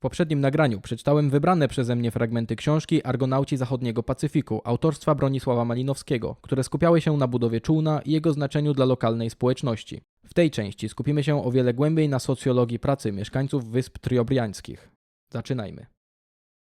W poprzednim nagraniu przeczytałem wybrane przeze mnie fragmenty książki Argonauci Zachodniego Pacyfiku autorstwa Bronisława Malinowskiego, które skupiały się na budowie czółna i jego znaczeniu dla lokalnej społeczności. W tej części skupimy się o wiele głębiej na socjologii pracy mieszkańców Wysp Triobriańskich. Zaczynajmy.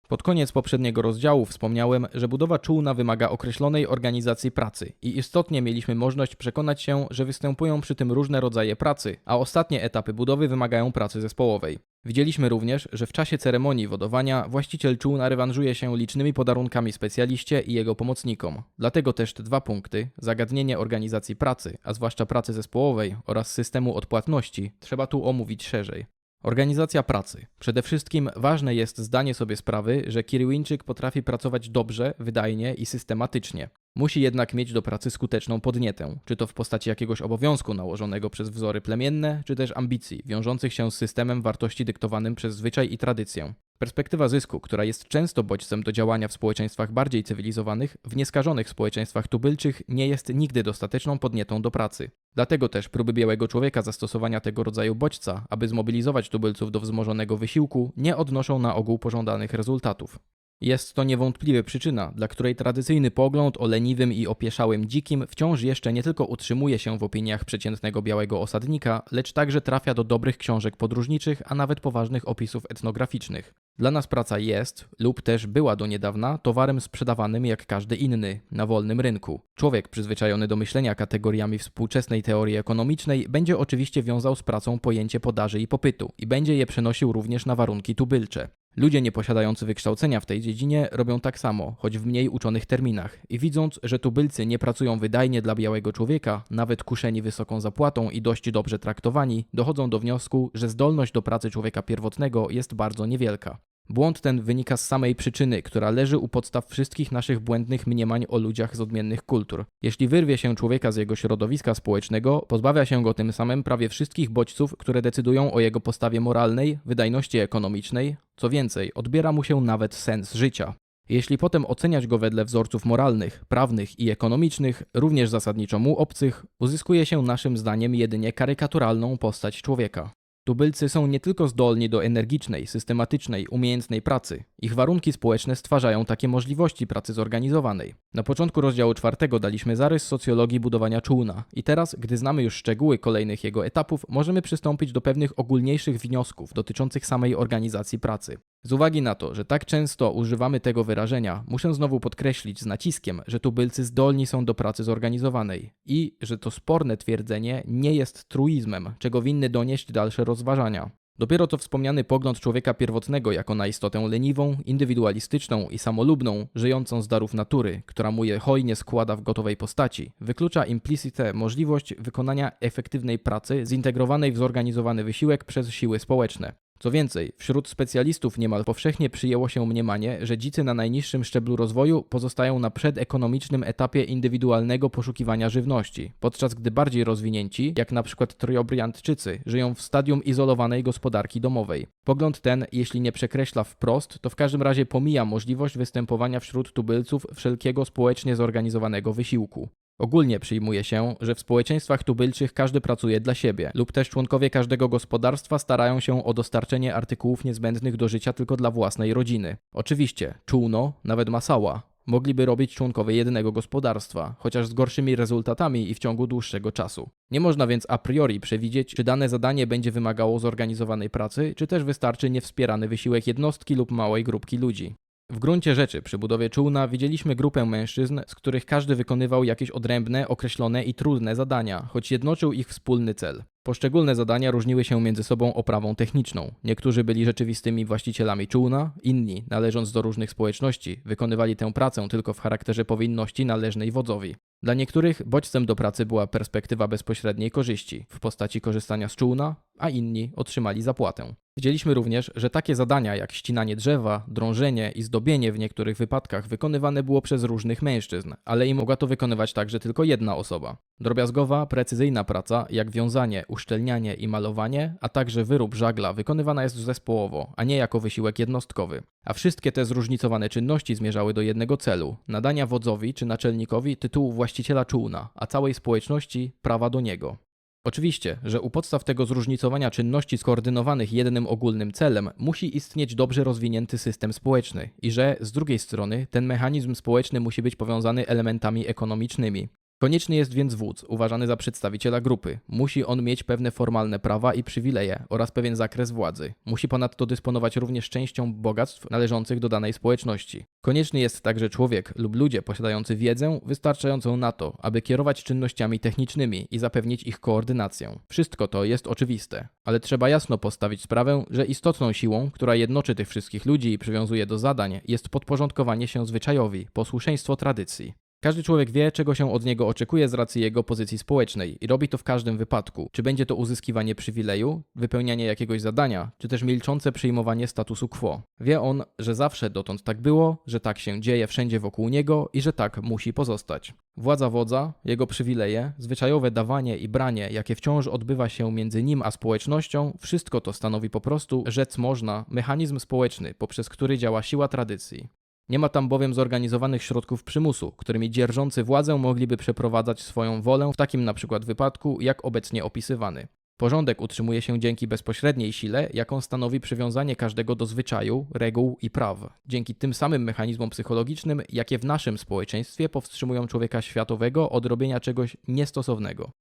Pod koniec poprzedniego rozdziału wspomniałem, że budowa czółna wymaga określonej organizacji pracy i istotnie mieliśmy możliwość przekonać się, że występują przy tym różne rodzaje pracy, a ostatnie etapy budowy wymagają pracy zespołowej. Widzieliśmy również, że w czasie ceremonii wodowania właściciel czółna rewanżuje się licznymi podarunkami specjaliście i jego pomocnikom. Dlatego też te dwa punkty, zagadnienie organizacji pracy, a zwłaszcza pracy zespołowej oraz systemu odpłatności, trzeba tu omówić szerzej. Organizacja pracy. Przede wszystkim ważne jest zdanie sobie sprawy, że Kirwińczyk potrafi pracować dobrze, wydajnie i systematycznie. Musi jednak mieć do pracy skuteczną podnietę, czy to w postaci jakiegoś obowiązku nałożonego przez wzory plemienne, czy też ambicji wiążących się z systemem wartości dyktowanym przez zwyczaj i tradycję. Perspektywa zysku, która jest często bodźcem do działania w społeczeństwach bardziej cywilizowanych, w nieskażonych społeczeństwach tubylczych nie jest nigdy dostateczną podnietą do pracy. Dlatego też próby białego człowieka zastosowania tego rodzaju bodźca, aby zmobilizować tubylców do wzmożonego wysiłku, nie odnoszą na ogół pożądanych rezultatów. Jest to niewątpliwie przyczyna, dla której tradycyjny pogląd o leniwym i opieszałym dzikim wciąż jeszcze nie tylko utrzymuje się w opiniach przeciętnego białego osadnika, lecz także trafia do dobrych książek podróżniczych, a nawet poważnych opisów etnograficznych. Dla nas praca jest, lub też była do niedawna, towarem sprzedawanym jak każdy inny, na wolnym rynku. Człowiek przyzwyczajony do myślenia kategoriami współczesnej teorii ekonomicznej będzie oczywiście wiązał z pracą pojęcie podaży i popytu i będzie je przenosił również na warunki tubylcze. Ludzie nieposiadający wykształcenia w tej dziedzinie robią tak samo, choć w mniej uczonych terminach. I widząc, że tubylcy nie pracują wydajnie dla białego człowieka, nawet kuszeni wysoką zapłatą i dość dobrze traktowani, dochodzą do wniosku, że zdolność do pracy człowieka pierwotnego jest bardzo niewielka. Błąd ten wynika z samej przyczyny, która leży u podstaw wszystkich naszych błędnych mniemań o ludziach z odmiennych kultur. Jeśli wyrwie się człowieka z jego środowiska społecznego, pozbawia się go tym samym prawie wszystkich bodźców, które decydują o jego postawie moralnej, wydajności ekonomicznej, co więcej, odbiera mu się nawet sens życia. Jeśli potem oceniać go wedle wzorców moralnych, prawnych i ekonomicznych, również zasadniczo mu obcych, uzyskuje się naszym zdaniem jedynie karykaturalną postać człowieka. Tubylcy są nie tylko zdolni do energicznej, systematycznej, umiejętnej pracy. Ich warunki społeczne stwarzają takie możliwości pracy zorganizowanej. Na początku rozdziału czwartego daliśmy zarys socjologii budowania czółna i teraz, gdy znamy już szczegóły kolejnych jego etapów, możemy przystąpić do pewnych ogólniejszych wniosków dotyczących samej organizacji pracy. Z uwagi na to, że tak często używamy tego wyrażenia, muszę znowu podkreślić z naciskiem, że tubylcy zdolni są do pracy zorganizowanej i że to sporne twierdzenie nie jest truizmem, czego winny donieść dalsze rozważania. Dopiero co wspomniany pogląd człowieka pierwotnego jako na istotę leniwą, indywidualistyczną i samolubną, żyjącą z darów natury, która mu je hojnie składa w gotowej postaci, wyklucza implicite możliwość wykonania efektywnej pracy zintegrowanej w zorganizowany wysiłek przez siły społeczne. Co więcej, wśród specjalistów niemal powszechnie przyjęło się mniemanie, że dzicy na najniższym szczeblu rozwoju pozostają na przedekonomicznym etapie indywidualnego poszukiwania żywności, podczas gdy bardziej rozwinięci, jak na przykład Triobriantczycy, żyją w stadium izolowanej gospodarki domowej. Pogląd ten, jeśli nie przekreśla wprost, to w każdym razie pomija możliwość występowania wśród tubylców wszelkiego społecznie zorganizowanego wysiłku. Ogólnie przyjmuje się, że w społeczeństwach tubylczych każdy pracuje dla siebie, lub też członkowie każdego gospodarstwa starają się o dostarczenie artykułów niezbędnych do życia tylko dla własnej rodziny. Oczywiście, czółno, nawet masała, mogliby robić członkowie jednego gospodarstwa, chociaż z gorszymi rezultatami i w ciągu dłuższego czasu. Nie można więc a priori przewidzieć, czy dane zadanie będzie wymagało zorganizowanej pracy, czy też wystarczy niewspierany wysiłek jednostki lub małej grupki ludzi. W gruncie rzeczy przy budowie czółna widzieliśmy grupę mężczyzn, z których każdy wykonywał jakieś odrębne, określone i trudne zadania, choć jednoczył ich wspólny cel. Poszczególne zadania różniły się między sobą oprawą techniczną. Niektórzy byli rzeczywistymi właścicielami czółna, inni, należąc do różnych społeczności, wykonywali tę pracę tylko w charakterze powinności należnej wodzowi. Dla niektórych bodźcem do pracy była perspektywa bezpośredniej korzyści w postaci korzystania z czółna, a inni otrzymali zapłatę. Widzieliśmy również, że takie zadania jak ścinanie drzewa, drążenie i zdobienie w niektórych wypadkach wykonywane było przez różnych mężczyzn, ale i mogła to wykonywać także tylko jedna osoba. Drobiazgowa, precyzyjna praca, jak wiązanie, uszczelnianie i malowanie, a także wyrób żagla wykonywana jest zespołowo, a nie jako wysiłek jednostkowy. A wszystkie te zróżnicowane czynności zmierzały do jednego celu nadania wodzowi czy naczelnikowi tytułu właściciela czółna, a całej społeczności prawa do niego. Oczywiście, że u podstaw tego zróżnicowania czynności skoordynowanych jednym ogólnym celem musi istnieć dobrze rozwinięty system społeczny i że z drugiej strony ten mechanizm społeczny musi być powiązany elementami ekonomicznymi. Konieczny jest więc wódz, uważany za przedstawiciela grupy. Musi on mieć pewne formalne prawa i przywileje oraz pewien zakres władzy. Musi ponadto dysponować również częścią bogactw należących do danej społeczności. Konieczny jest także człowiek lub ludzie posiadający wiedzę wystarczającą na to, aby kierować czynnościami technicznymi i zapewnić ich koordynację. Wszystko to jest oczywiste, ale trzeba jasno postawić sprawę, że istotną siłą, która jednoczy tych wszystkich ludzi i przywiązuje do zadań, jest podporządkowanie się zwyczajowi, posłuszeństwo tradycji. Każdy człowiek wie, czego się od niego oczekuje z racji jego pozycji społecznej i robi to w każdym wypadku. Czy będzie to uzyskiwanie przywileju, wypełnianie jakiegoś zadania, czy też milczące przyjmowanie statusu quo. Wie on, że zawsze dotąd tak było, że tak się dzieje wszędzie wokół niego i że tak musi pozostać. Władza wodza, jego przywileje, zwyczajowe dawanie i branie, jakie wciąż odbywa się między nim a społecznością, wszystko to stanowi po prostu, rzec można, mechanizm społeczny, poprzez który działa siła tradycji. Nie ma tam bowiem zorganizowanych środków przymusu, którymi dzierżący władzę mogliby przeprowadzać swoją wolę w takim na przykład wypadku, jak obecnie opisywany. Porządek utrzymuje się dzięki bezpośredniej sile, jaką stanowi przywiązanie każdego do zwyczaju, reguł i praw, dzięki tym samym mechanizmom psychologicznym, jakie w naszym społeczeństwie powstrzymują człowieka światowego od robienia czegoś niestosownego.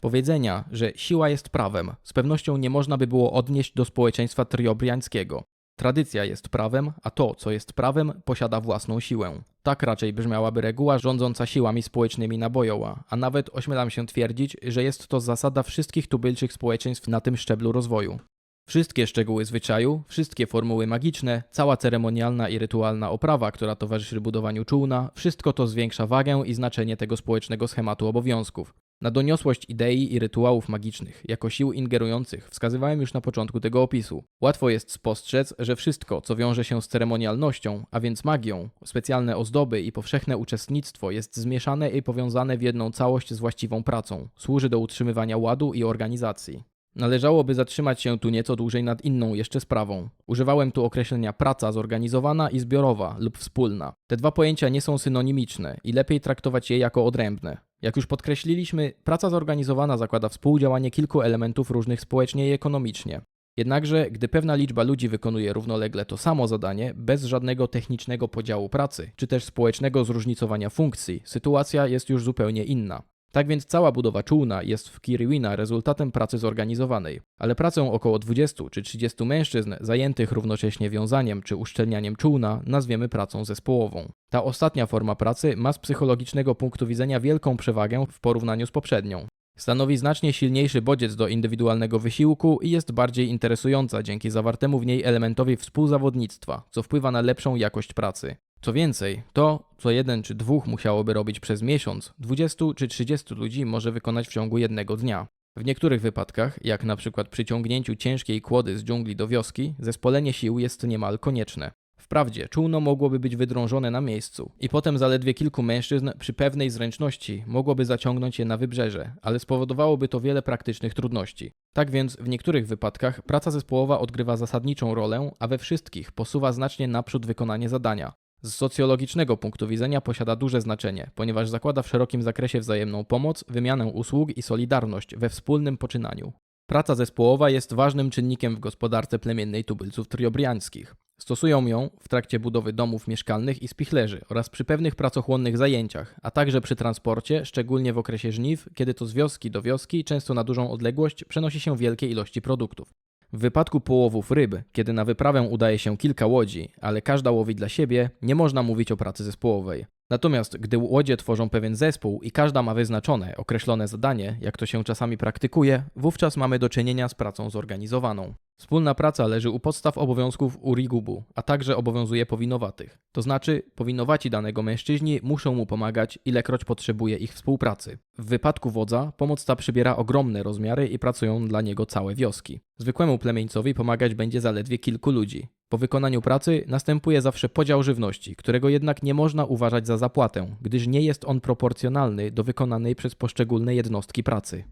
Powiedzenia, że siła jest prawem, z pewnością nie można by było odnieść do społeczeństwa triobriańskiego. Tradycja jest prawem, a to, co jest prawem, posiada własną siłę. Tak raczej brzmiałaby reguła rządząca siłami społecznymi na Bojoła, a nawet ośmielam się twierdzić, że jest to zasada wszystkich tubylczych społeczeństw na tym szczeblu rozwoju. Wszystkie szczegóły zwyczaju, wszystkie formuły magiczne, cała ceremonialna i rytualna oprawa, która towarzyszy budowaniu czółna, wszystko to zwiększa wagę i znaczenie tego społecznego schematu obowiązków. Na doniosłość idei i rytuałów magicznych, jako sił ingerujących, wskazywałem już na początku tego opisu. Łatwo jest spostrzec, że wszystko, co wiąże się z ceremonialnością, a więc magią, specjalne ozdoby i powszechne uczestnictwo jest zmieszane i powiązane w jedną całość z właściwą pracą, służy do utrzymywania ładu i organizacji. Należałoby zatrzymać się tu nieco dłużej nad inną jeszcze sprawą. Używałem tu określenia praca zorganizowana i zbiorowa lub wspólna. Te dwa pojęcia nie są synonimiczne i lepiej traktować je jako odrębne. Jak już podkreśliliśmy, praca zorganizowana zakłada współdziałanie kilku elementów różnych społecznie i ekonomicznie. Jednakże, gdy pewna liczba ludzi wykonuje równolegle to samo zadanie, bez żadnego technicznego podziału pracy, czy też społecznego zróżnicowania funkcji, sytuacja jest już zupełnie inna. Tak więc cała budowa czółna jest w Kiriwina rezultatem pracy zorganizowanej, ale pracę około 20 czy 30 mężczyzn zajętych równocześnie wiązaniem czy uszczelnianiem czółna nazwiemy pracą zespołową. Ta ostatnia forma pracy ma z psychologicznego punktu widzenia wielką przewagę w porównaniu z poprzednią. Stanowi znacznie silniejszy bodziec do indywidualnego wysiłku i jest bardziej interesująca dzięki zawartemu w niej elementowi współzawodnictwa, co wpływa na lepszą jakość pracy. Co więcej, to, co jeden czy dwóch musiałoby robić przez miesiąc, 20 czy 30 ludzi może wykonać w ciągu jednego dnia. W niektórych wypadkach, jak na przykład przy ciągnięciu ciężkiej kłody z dżungli do wioski, zespolenie sił jest niemal konieczne. Wprawdzie czółno mogłoby być wydrążone na miejscu i potem zaledwie kilku mężczyzn przy pewnej zręczności mogłoby zaciągnąć je na wybrzeże, ale spowodowałoby to wiele praktycznych trudności. Tak więc w niektórych wypadkach praca zespołowa odgrywa zasadniczą rolę, a we wszystkich posuwa znacznie naprzód wykonanie zadania. Z socjologicznego punktu widzenia posiada duże znaczenie, ponieważ zakłada w szerokim zakresie wzajemną pomoc, wymianę usług i solidarność we wspólnym poczynaniu. Praca zespołowa jest ważnym czynnikiem w gospodarce plemiennej tubylców triobriańskich. Stosują ją w trakcie budowy domów mieszkalnych i spichlerzy oraz przy pewnych pracochłonnych zajęciach, a także przy transporcie, szczególnie w okresie żniw, kiedy to z wioski do wioski, często na dużą odległość, przenosi się wielkie ilości produktów. W wypadku połowów ryb, kiedy na wyprawę udaje się kilka łodzi, ale każda łowi dla siebie, nie można mówić o pracy zespołowej. Natomiast gdy łodzie tworzą pewien zespół i każda ma wyznaczone, określone zadanie, jak to się czasami praktykuje, wówczas mamy do czynienia z pracą zorganizowaną. Wspólna praca leży u podstaw obowiązków urigubu, a także obowiązuje powinowatych. To znaczy, powinowaci danego mężczyźni muszą mu pomagać, ilekroć potrzebuje ich współpracy. W wypadku wodza pomoc ta przybiera ogromne rozmiary i pracują dla niego całe wioski. Zwykłemu plemieńcowi pomagać będzie zaledwie kilku ludzi. Po wykonaniu pracy następuje zawsze podział żywności, którego jednak nie można uważać za zapłatę, gdyż nie jest on proporcjonalny do wykonanej przez poszczególne jednostki pracy.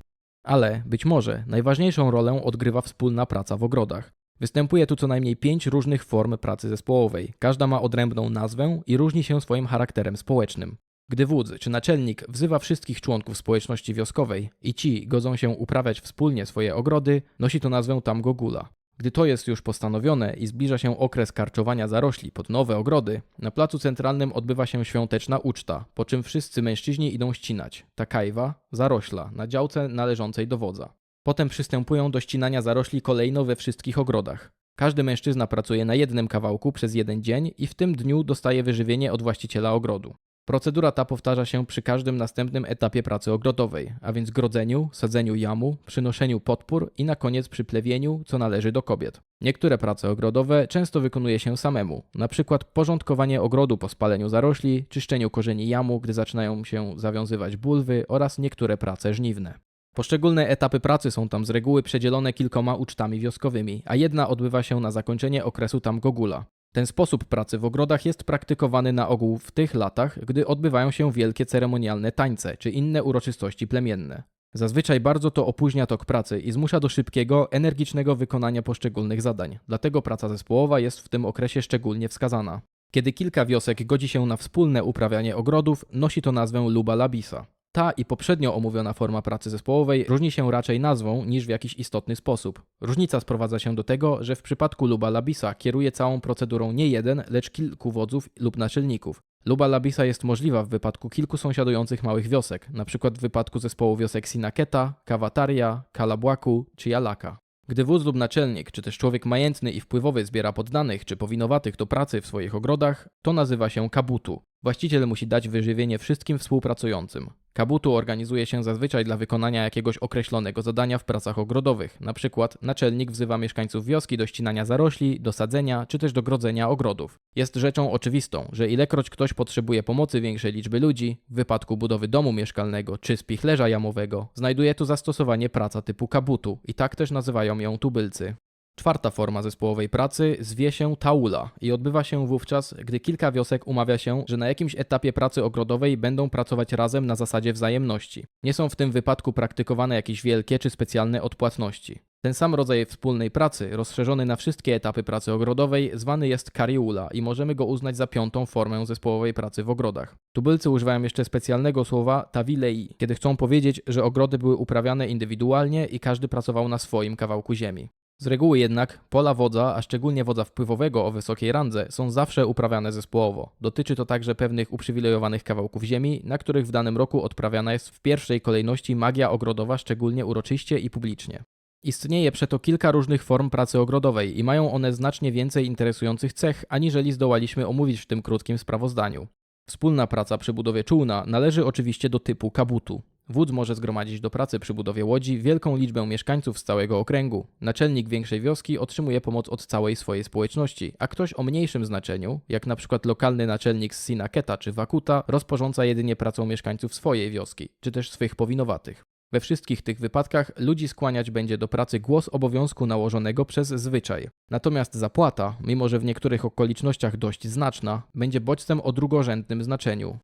Ale być może najważniejszą rolę odgrywa wspólna praca w ogrodach. Występuje tu co najmniej pięć różnych form pracy zespołowej. Każda ma odrębną nazwę i różni się swoim charakterem społecznym. Gdy wódz czy naczelnik wzywa wszystkich członków społeczności wioskowej i ci godzą się uprawiać wspólnie swoje ogrody, nosi to nazwę Tamgogula. Gdy to jest już postanowione i zbliża się okres karczowania zarośli pod nowe ogrody, na placu centralnym odbywa się świąteczna uczta, po czym wszyscy mężczyźni idą ścinać takajwa, zarośla, na działce należącej do wodza. Potem przystępują do ścinania zarośli kolejno we wszystkich ogrodach. Każdy mężczyzna pracuje na jednym kawałku przez jeden dzień i w tym dniu dostaje wyżywienie od właściciela ogrodu. Procedura ta powtarza się przy każdym następnym etapie pracy ogrodowej, a więc grodzeniu, sadzeniu jamu, przynoszeniu podpór i na koniec przy plewieniu, co należy do kobiet. Niektóre prace ogrodowe często wykonuje się samemu, przykład porządkowanie ogrodu po spaleniu zarośli, czyszczeniu korzeni jamu, gdy zaczynają się zawiązywać bulwy oraz niektóre prace żniwne. Poszczególne etapy pracy są tam z reguły przedzielone kilkoma ucztami wioskowymi, a jedna odbywa się na zakończenie okresu Tamgogula. Ten sposób pracy w ogrodach jest praktykowany na ogół w tych latach, gdy odbywają się wielkie ceremonialne tańce czy inne uroczystości plemienne. Zazwyczaj bardzo to opóźnia tok pracy i zmusza do szybkiego, energicznego wykonania poszczególnych zadań, dlatego praca zespołowa jest w tym okresie szczególnie wskazana. Kiedy kilka wiosek godzi się na wspólne uprawianie ogrodów, nosi to nazwę luba labisa. Ta i poprzednio omówiona forma pracy zespołowej różni się raczej nazwą niż w jakiś istotny sposób. Różnica sprowadza się do tego, że w przypadku Luba Labisa kieruje całą procedurą nie jeden, lecz kilku wodzów lub naczelników. Luba Labisa jest możliwa w wypadku kilku sąsiadujących małych wiosek, np. w wypadku zespołu wiosek Sinaketa, Kawataria, Kalabłaku czy Jalaka. Gdy wódz lub naczelnik, czy też człowiek majętny i wpływowy zbiera poddanych czy powinowatych do pracy w swoich ogrodach, to nazywa się kabutu. Właściciel musi dać wyżywienie wszystkim współpracującym. Kabutu organizuje się zazwyczaj dla wykonania jakiegoś określonego zadania w pracach ogrodowych. Na przykład naczelnik wzywa mieszkańców wioski do ścinania zarośli, do sadzenia czy też do grodzenia ogrodów. Jest rzeczą oczywistą, że ilekroć ktoś potrzebuje pomocy większej liczby ludzi, w wypadku budowy domu mieszkalnego czy spichlerza jamowego, znajduje tu zastosowanie praca typu kabutu i tak też nazywają ją tubylcy. Czwarta forma zespołowej pracy zwie się taula i odbywa się wówczas, gdy kilka wiosek umawia się, że na jakimś etapie pracy ogrodowej będą pracować razem na zasadzie wzajemności. Nie są w tym wypadku praktykowane jakieś wielkie czy specjalne odpłatności. Ten sam rodzaj wspólnej pracy, rozszerzony na wszystkie etapy pracy ogrodowej, zwany jest kariula i możemy go uznać za piątą formę zespołowej pracy w ogrodach. Tubylcy używają jeszcze specjalnego słowa tavilei, kiedy chcą powiedzieć, że ogrody były uprawiane indywidualnie i każdy pracował na swoim kawałku ziemi. Z reguły jednak pola wodza, a szczególnie wodza wpływowego o wysokiej randze, są zawsze uprawiane zespołowo. Dotyczy to także pewnych uprzywilejowanych kawałków ziemi, na których w danym roku odprawiana jest w pierwszej kolejności magia ogrodowa, szczególnie uroczyście i publicznie. Istnieje przeto kilka różnych form pracy ogrodowej i mają one znacznie więcej interesujących cech, aniżeli zdołaliśmy omówić w tym krótkim sprawozdaniu. Wspólna praca przy budowie czółna należy oczywiście do typu kabutu. Wódz może zgromadzić do pracy przy budowie łodzi wielką liczbę mieszkańców z całego okręgu. Naczelnik większej wioski otrzymuje pomoc od całej swojej społeczności, a ktoś o mniejszym znaczeniu, jak na przykład lokalny naczelnik z Sinaketa czy Wakuta, rozporządza jedynie pracą mieszkańców swojej wioski, czy też swych powinowatych. We wszystkich tych wypadkach ludzi skłaniać będzie do pracy głos obowiązku nałożonego przez zwyczaj. Natomiast zapłata, mimo że w niektórych okolicznościach dość znaczna, będzie bodźcem o drugorzędnym znaczeniu.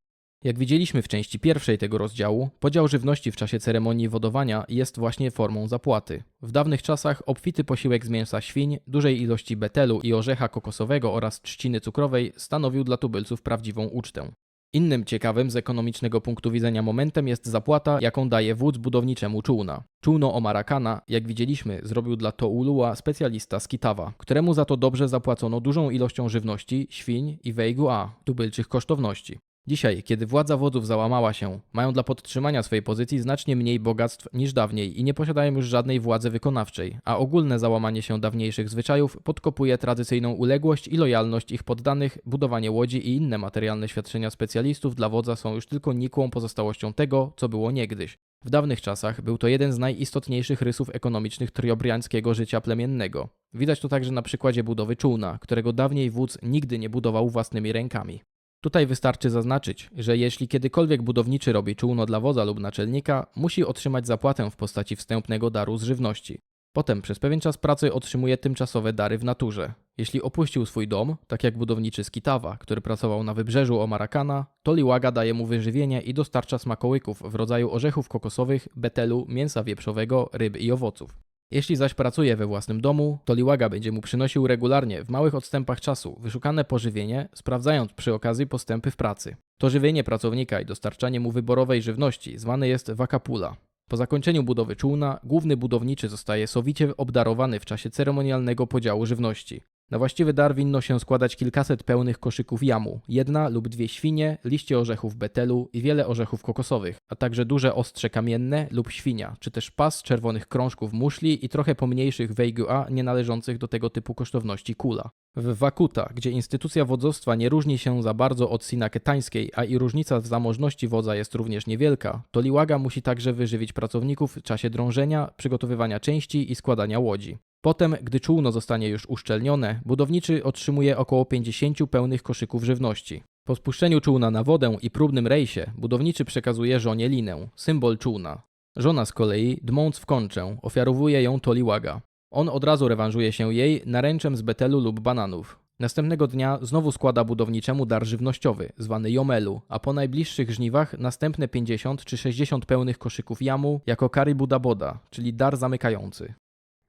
Jak widzieliśmy w części pierwszej tego rozdziału, podział żywności w czasie ceremonii wodowania jest właśnie formą zapłaty. W dawnych czasach obfity posiłek z mięsa świń, dużej ilości betelu i orzecha kokosowego oraz trzciny cukrowej stanowił dla tubylców prawdziwą ucztę. Innym ciekawym z ekonomicznego punktu widzenia momentem jest zapłata, jaką daje wódz budowniczemu czółna. Czółno Omarakana, jak widzieliśmy, zrobił dla Toulua specjalista z Kitawa, któremu za to dobrze zapłacono dużą ilością żywności, świń i weigua, tubylczych kosztowności. Dzisiaj, kiedy władza wodzów załamała się, mają dla podtrzymania swojej pozycji znacznie mniej bogactw niż dawniej i nie posiadają już żadnej władzy wykonawczej, a ogólne załamanie się dawniejszych zwyczajów podkopuje tradycyjną uległość i lojalność ich poddanych, budowanie łodzi i inne materialne świadczenia specjalistów dla wodza są już tylko nikłą pozostałością tego, co było niegdyś. W dawnych czasach był to jeden z najistotniejszych rysów ekonomicznych triobriańskiego życia plemiennego. Widać to także na przykładzie budowy czółna, którego dawniej wódz nigdy nie budował własnymi rękami. Tutaj wystarczy zaznaczyć, że jeśli kiedykolwiek budowniczy robi czółno dla wodza lub naczelnika, musi otrzymać zapłatę w postaci wstępnego daru z żywności. Potem przez pewien czas pracy otrzymuje tymczasowe dary w naturze. Jeśli opuścił swój dom, tak jak budowniczy z Kitawa, który pracował na wybrzeżu Omarakana, to Liłaga daje mu wyżywienie i dostarcza smakołyków w rodzaju orzechów kokosowych, betelu, mięsa wieprzowego, ryb i owoców. Jeśli zaś pracuje we własnym domu, to Liłaga będzie mu przynosił regularnie w małych odstępach czasu wyszukane pożywienie, sprawdzając przy okazji postępy w pracy. To żywienie pracownika i dostarczanie mu wyborowej żywności zwane jest wakapula. Po zakończeniu budowy czółna, główny budowniczy zostaje sowicie obdarowany w czasie ceremonialnego podziału żywności. Na właściwy dar winno się składać kilkaset pełnych koszyków jamu, jedna lub dwie świnie, liście orzechów betelu i wiele orzechów kokosowych, a także duże ostrze kamienne lub świnia, czy też pas czerwonych krążków muszli i trochę pomniejszych weigua nie należących do tego typu kosztowności kula. W Wakuta, gdzie instytucja wodzostwa nie różni się za bardzo od sinaketańskiej, a i różnica w zamożności wodza jest również niewielka, to Liłaga musi także wyżywić pracowników w czasie drążenia, przygotowywania części i składania łodzi. Potem, gdy czółno zostanie już uszczelnione, budowniczy otrzymuje około 50 pełnych koszyków żywności. Po spuszczeniu czółna na wodę i próbnym rejsie, budowniczy przekazuje żonie linę, symbol czółna. Żona z kolei, dmąc w konczę, ofiarowuje ją Toliłaga. On od razu rewanżuje się jej naręczem z betelu lub bananów. Następnego dnia znowu składa budowniczemu dar żywnościowy, zwany jomelu, a po najbliższych żniwach następne 50 czy 60 pełnych koszyków jamu jako karibu daboda, czyli dar zamykający.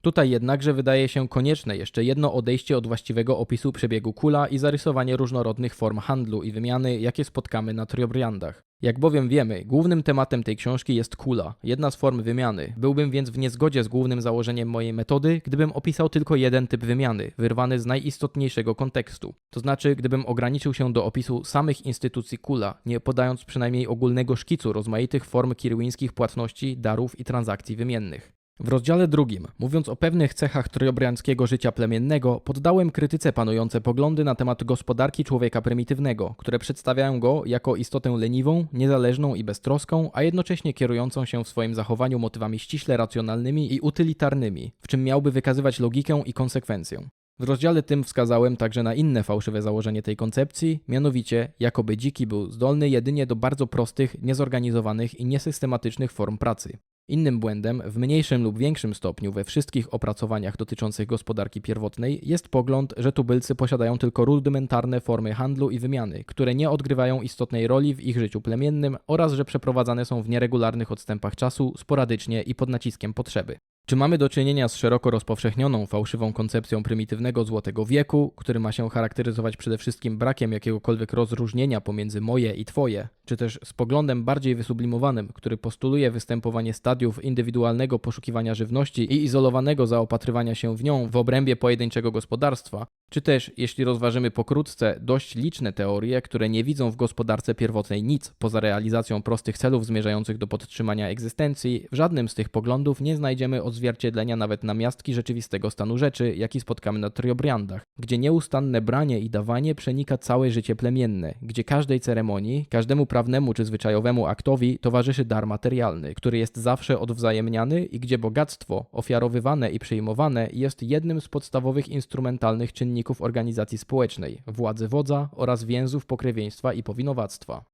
Tutaj jednakże wydaje się konieczne jeszcze jedno odejście od właściwego opisu przebiegu kula i zarysowanie różnorodnych form handlu i wymiany, jakie spotkamy na Triobriandach. Jak bowiem wiemy, głównym tematem tej książki jest kula, jedna z form wymiany. Byłbym więc w niezgodzie z głównym założeniem mojej metody, gdybym opisał tylko jeden typ wymiany, wyrwany z najistotniejszego kontekstu. To znaczy, gdybym ograniczył się do opisu samych instytucji kula, nie podając przynajmniej ogólnego szkicu rozmaitych form kirwińskich płatności, darów i transakcji wymiennych. W rozdziale drugim, mówiąc o pewnych cechach triobriańskiego życia plemiennego, poddałem krytyce panujące poglądy na temat gospodarki człowieka prymitywnego, które przedstawiają go jako istotę leniwą, niezależną i beztroską, a jednocześnie kierującą się w swoim zachowaniu motywami ściśle racjonalnymi i utylitarnymi, w czym miałby wykazywać logikę i konsekwencję. W rozdziale tym wskazałem także na inne fałszywe założenie tej koncepcji, mianowicie, jakoby dziki był zdolny jedynie do bardzo prostych, niezorganizowanych i niesystematycznych form pracy. Innym błędem, w mniejszym lub większym stopniu we wszystkich opracowaniach dotyczących gospodarki pierwotnej, jest pogląd, że tubylcy posiadają tylko rudymentarne formy handlu i wymiany, które nie odgrywają istotnej roli w ich życiu plemiennym oraz że przeprowadzane są w nieregularnych odstępach czasu, sporadycznie i pod naciskiem potrzeby. Czy mamy do czynienia z szeroko rozpowszechnioną fałszywą koncepcją prymitywnego złotego wieku, który ma się charakteryzować przede wszystkim brakiem jakiegokolwiek rozróżnienia pomiędzy moje i twoje, czy też z poglądem bardziej wysublimowanym, który postuluje występowanie stadiów indywidualnego poszukiwania żywności i izolowanego zaopatrywania się w nią w obrębie pojedynczego gospodarstwa, czy też, jeśli rozważymy pokrótce, dość liczne teorie, które nie widzą w gospodarce pierwotnej nic poza realizacją prostych celów zmierzających do podtrzymania egzystencji, w żadnym z tych poglądów nie znajdziemy odzwierciedlenia nawet na miastki rzeczywistego stanu rzeczy, jaki spotkamy na Triobriandach, gdzie nieustanne branie i dawanie przenika całe życie plemienne, gdzie każdej ceremonii, każdemu prawnemu czy zwyczajowemu aktowi towarzyszy dar materialny, który jest zawsze odwzajemniany i gdzie bogactwo, ofiarowywane i przyjmowane, jest jednym z podstawowych instrumentalnych czynników organizacji społecznej, władzy wodza oraz więzów pokrewieństwa i powinowactwa.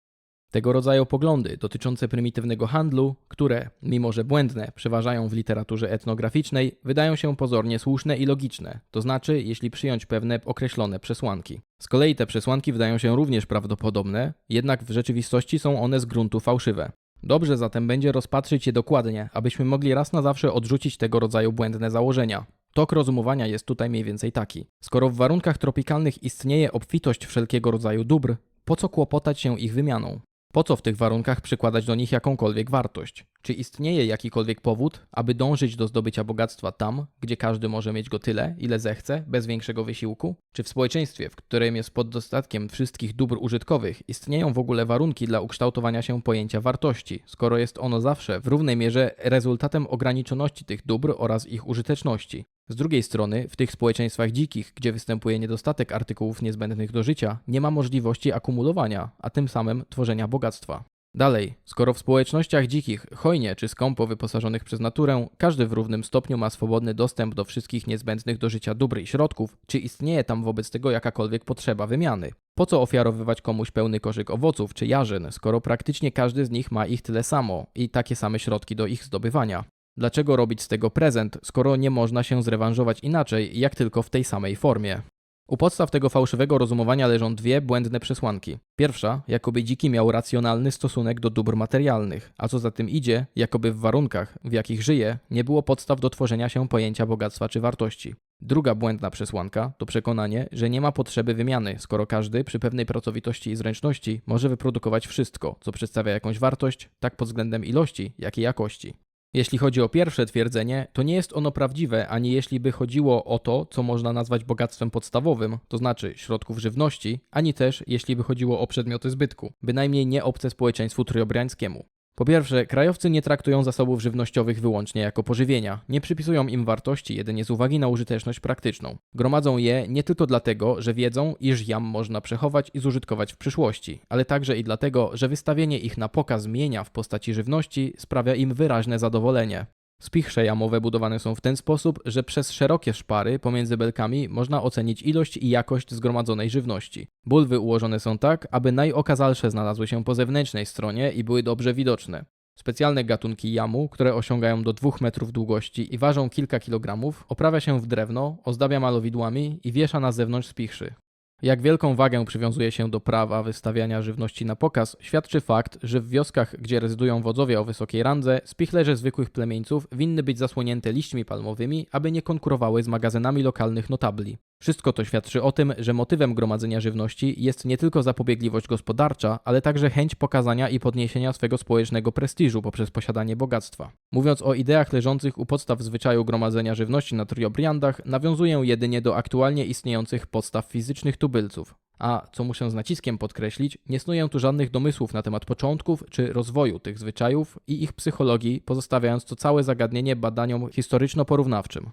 Tego rodzaju poglądy dotyczące prymitywnego handlu, które, mimo że błędne, przeważają w literaturze etnograficznej, wydają się pozornie słuszne i logiczne, to znaczy, jeśli przyjąć pewne określone przesłanki. Z kolei te przesłanki wydają się również prawdopodobne, jednak w rzeczywistości są one z gruntu fałszywe. Dobrze zatem będzie rozpatrzyć je dokładnie, abyśmy mogli raz na zawsze odrzucić tego rodzaju błędne założenia. Tok rozumowania jest tutaj mniej więcej taki. Skoro w warunkach tropikalnych istnieje obfitość wszelkiego rodzaju dóbr, po co kłopotać się ich wymianą? Po co w tych warunkach przykładać do nich jakąkolwiek wartość? Czy istnieje jakikolwiek powód, aby dążyć do zdobycia bogactwa tam, gdzie każdy może mieć go tyle, ile zechce, bez większego wysiłku? Czy w społeczeństwie, w którym jest pod dostatkiem wszystkich dóbr użytkowych, istnieją w ogóle warunki dla ukształtowania się pojęcia wartości, skoro jest ono zawsze w równej mierze rezultatem ograniczoności tych dóbr oraz ich użyteczności? Z drugiej strony, w tych społeczeństwach dzikich, gdzie występuje niedostatek artykułów niezbędnych do życia, nie ma możliwości akumulowania, a tym samym tworzenia bogactwa. Dalej, skoro w społecznościach dzikich, hojnie czy skąpo wyposażonych przez naturę, każdy w równym stopniu ma swobodny dostęp do wszystkich niezbędnych do życia dóbr i środków, czy istnieje tam wobec tego jakakolwiek potrzeba wymiany? Po co ofiarowywać komuś pełny koszyk owoców czy jarzyn, skoro praktycznie każdy z nich ma ich tyle samo i takie same środki do ich zdobywania? Dlaczego robić z tego prezent, skoro nie można się zrewanżować inaczej, jak tylko w tej samej formie? U podstaw tego fałszywego rozumowania leżą dwie błędne przesłanki. Pierwsza, jakoby dziki miał racjonalny stosunek do dóbr materialnych, a co za tym idzie, jakoby w warunkach, w jakich żyje, nie było podstaw do tworzenia się pojęcia bogactwa czy wartości. Druga błędna przesłanka to przekonanie, że nie ma potrzeby wymiany, skoro każdy przy pewnej pracowitości i zręczności może wyprodukować wszystko, co przedstawia jakąś wartość, tak pod względem ilości, jak i jakości. Jeśli chodzi o pierwsze twierdzenie, to nie jest ono prawdziwe, ani jeśli by chodziło o to, co można nazwać bogactwem podstawowym, to znaczy środków żywności, ani też jeśli by chodziło o przedmioty zbytku, bynajmniej nie obce społeczeństwu triobriańskiemu. Po pierwsze, krajowcy nie traktują zasobów żywnościowych wyłącznie jako pożywienia, nie przypisują im wartości jedynie z uwagi na użyteczność praktyczną. Gromadzą je nie tylko dlatego, że wiedzą, iż jam można przechować i zużytkować w przyszłości, ale także i dlatego, że wystawienie ich na pokaz mienia w postaci żywności sprawia im wyraźne zadowolenie. Spichrze jamowe budowane są w ten sposób, że przez szerokie szpary pomiędzy belkami można ocenić ilość i jakość zgromadzonej żywności. Bulwy ułożone są tak, aby najokazalsze znalazły się po zewnętrznej stronie i były dobrze widoczne. Specjalne gatunki jamu, które osiągają do 2 metrów długości i ważą kilka kilogramów, oprawia się w drewno, ozdabia malowidłami i wiesza na zewnątrz spichrzy. Jak wielką wagę przywiązuje się do prawa wystawiania żywności na pokaz, świadczy fakt, że w wioskach, gdzie rezydują wodzowie o wysokiej randze, spichlerze zwykłych plemieńców winny być zasłonięte liśćmi palmowymi, aby nie konkurowały z magazynami lokalnych notabli. Wszystko to świadczy o tym, że motywem gromadzenia żywności jest nie tylko zapobiegliwość gospodarcza, ale także chęć pokazania i podniesienia swego społecznego prestiżu poprzez posiadanie bogactwa. Mówiąc o ideach leżących u podstaw zwyczaju gromadzenia żywności na triobriandach, nawiązuję jedynie do aktualnie istniejących podstaw fizycznych tubylców. A, co muszę z naciskiem podkreślić, nie snuję tu żadnych domysłów na temat początków czy rozwoju tych zwyczajów i ich psychologii, pozostawiając to całe zagadnienie badaniom historyczno-porównawczym.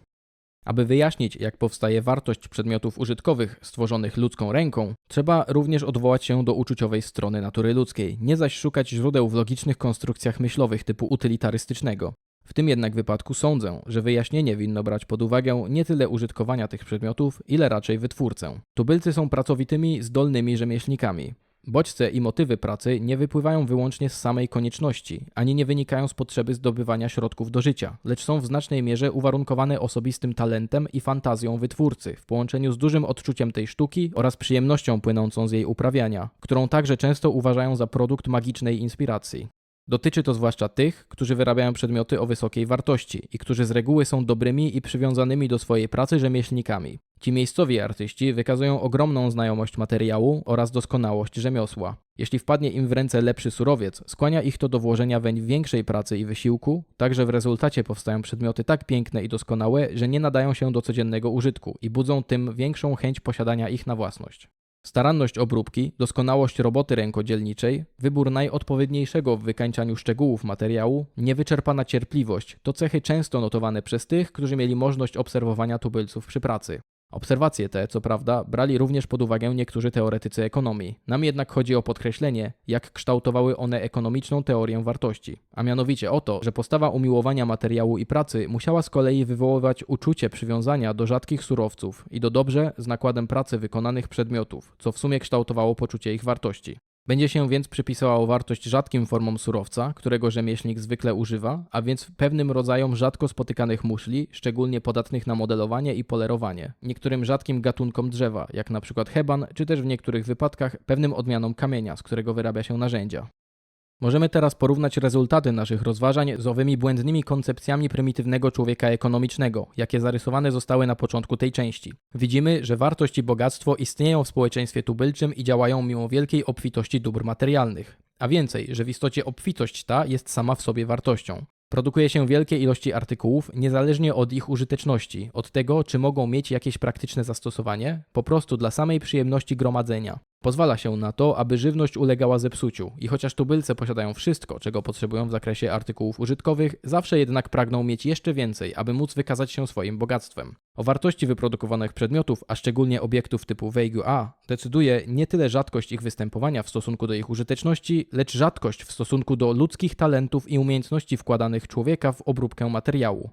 Aby wyjaśnić, jak powstaje wartość przedmiotów użytkowych stworzonych ludzką ręką, trzeba również odwołać się do uczuciowej strony natury ludzkiej, nie zaś szukać źródeł w logicznych konstrukcjach myślowych typu utylitarystycznego. W tym jednak wypadku sądzę, że wyjaśnienie winno brać pod uwagę nie tyle użytkowania tych przedmiotów, ile raczej wytwórcę. Tubylcy są pracowitymi, zdolnymi rzemieślnikami. Bodźce i motywy pracy nie wypływają wyłącznie z samej konieczności, ani nie wynikają z potrzeby zdobywania środków do życia, lecz są w znacznej mierze uwarunkowane osobistym talentem i fantazją wytwórcy, w połączeniu z dużym odczuciem tej sztuki oraz przyjemnością płynącą z jej uprawiania, którą także często uważają za produkt magicznej inspiracji. Dotyczy to zwłaszcza tych, którzy wyrabiają przedmioty o wysokiej wartości i którzy z reguły są dobrymi i przywiązanymi do swojej pracy rzemieślnikami. Ci miejscowi artyści wykazują ogromną znajomość materiału oraz doskonałość rzemiosła. Jeśli wpadnie im w ręce lepszy surowiec, skłania ich to do włożenia weń większej pracy i wysiłku, także w rezultacie powstają przedmioty tak piękne i doskonałe, że nie nadają się do codziennego użytku i budzą tym większą chęć posiadania ich na własność. Staranność obróbki, doskonałość roboty rękodzielniczej, wybór najodpowiedniejszego w wykańczaniu szczegółów materiału, niewyczerpana cierpliwość to cechy często notowane przez tych, którzy mieli możliwość obserwowania tubylców przy pracy. Obserwacje te, co prawda, brali również pod uwagę niektórzy teoretycy ekonomii. Nam jednak chodzi o podkreślenie, jak kształtowały one ekonomiczną teorię wartości, a mianowicie o to, że postawa umiłowania materiału i pracy musiała z kolei wywoływać uczucie przywiązania do rzadkich surowców i do dobrze z nakładem pracy wykonanych przedmiotów, co w sumie kształtowało poczucie ich wartości. Będzie się więc przypisało wartość rzadkim formom surowca, którego rzemieślnik zwykle używa, a więc pewnym rodzajom rzadko spotykanych muszli, szczególnie podatnych na modelowanie i polerowanie, niektórym rzadkim gatunkom drzewa, jak przykład heban, czy też w niektórych wypadkach pewnym odmianom kamienia, z którego wyrabia się narzędzia. Możemy teraz porównać rezultaty naszych rozważań z owymi błędnymi koncepcjami prymitywnego człowieka ekonomicznego, jakie zarysowane zostały na początku tej części. Widzimy, że wartość i bogactwo istnieją w społeczeństwie tubylczym i działają mimo wielkiej obfitości dóbr materialnych. A więcej, że w istocie obfitość ta jest sama w sobie wartością. Produkuje się wielkie ilości artykułów, niezależnie od ich użyteczności, od tego, czy mogą mieć jakieś praktyczne zastosowanie, po prostu dla samej przyjemności gromadzenia. Pozwala się na to, aby żywność ulegała zepsuciu i chociaż tubylce posiadają wszystko, czego potrzebują w zakresie artykułów użytkowych, zawsze jednak pragną mieć jeszcze więcej, aby móc wykazać się swoim bogactwem. O wartości wyprodukowanych przedmiotów, a szczególnie obiektów typu Weigu A, decyduje nie tyle rzadkość ich występowania w stosunku do ich użyteczności, lecz rzadkość w stosunku do ludzkich talentów i umiejętności wkładanych człowieka w obróbkę materiału.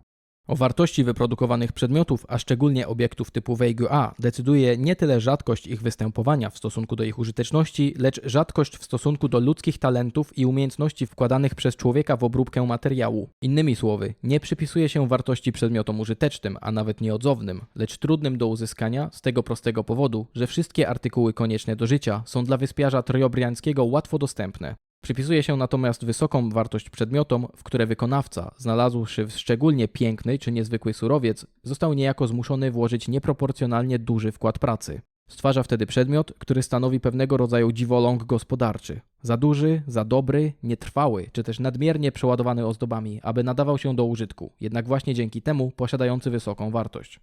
O wartości wyprodukowanych przedmiotów, a szczególnie obiektów typu Weigu A, decyduje nie tyle rzadkość ich występowania w stosunku do ich użyteczności, lecz rzadkość w stosunku do ludzkich talentów i umiejętności wkładanych przez człowieka w obróbkę materiału. Innymi słowy, nie przypisuje się wartości przedmiotom użytecznym, a nawet nieodzownym, lecz trudnym do uzyskania z tego prostego powodu, że wszystkie artykuły konieczne do życia są dla wyspiarza trojobriańskiego łatwo dostępne. Przypisuje się natomiast wysoką wartość przedmiotom, w które wykonawca, znalazłszy szczególnie piękny czy niezwykły surowiec, został niejako zmuszony włożyć nieproporcjonalnie duży wkład pracy. Stwarza wtedy przedmiot, który stanowi pewnego rodzaju dziwoląg gospodarczy. Za duży, za dobry, nietrwały, czy też nadmiernie przeładowany ozdobami, aby nadawał się do użytku, jednak właśnie dzięki temu posiadający wysoką wartość.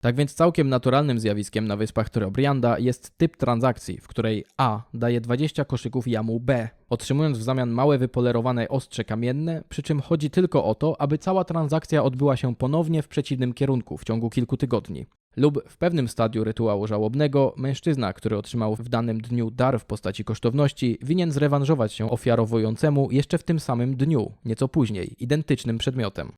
Tak więc całkiem naturalnym zjawiskiem na wyspach Trobrianda jest typ transakcji, w której A daje 20 koszyków jamu B, otrzymując w zamian małe wypolerowane ostrze kamienne, przy czym chodzi tylko o to, aby cała transakcja odbyła się ponownie w przeciwnym kierunku w ciągu kilku tygodni. Lub w pewnym stadium rytuału żałobnego, mężczyzna, który otrzymał w danym dniu dar w postaci kosztowności, winien zrewanżować się ofiarowującemu jeszcze w tym samym dniu, nieco później, identycznym przedmiotem.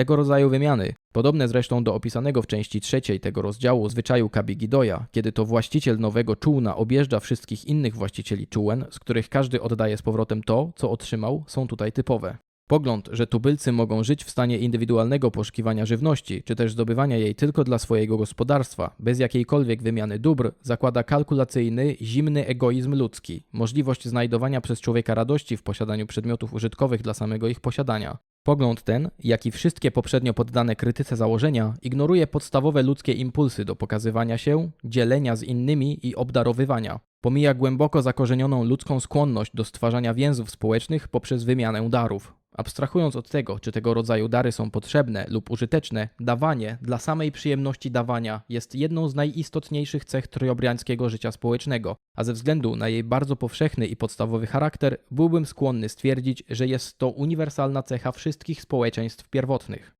Tego rodzaju wymiany, podobne zresztą do opisanego w części trzeciej tego rozdziału zwyczaju Kabigidoja, kiedy to właściciel nowego czółna objeżdża wszystkich innych właścicieli czółen, z których każdy oddaje z powrotem to, co otrzymał, są tutaj typowe. Pogląd, że tubylcy mogą żyć w stanie indywidualnego poszukiwania żywności, czy też zdobywania jej tylko dla swojego gospodarstwa, bez jakiejkolwiek wymiany dóbr, zakłada kalkulacyjny, zimny egoizm ludzki, możliwość znajdowania przez człowieka radości w posiadaniu przedmiotów użytkowych dla samego ich posiadania. Pogląd ten, jak i wszystkie poprzednio poddane krytyce założenia, ignoruje podstawowe ludzkie impulsy do pokazywania się, dzielenia z innymi i obdarowywania. Pomija głęboko zakorzenioną ludzką skłonność do stwarzania więzów społecznych poprzez wymianę darów. Abstrahując od tego, czy tego rodzaju dary są potrzebne lub użyteczne, dawanie dla samej przyjemności dawania jest jedną z najistotniejszych cech trojobriańskiego życia społecznego, a ze względu na jej bardzo powszechny i podstawowy charakter, byłbym skłonny stwierdzić, że jest to uniwersalna cecha wszystkich społeczeństw pierwotnych.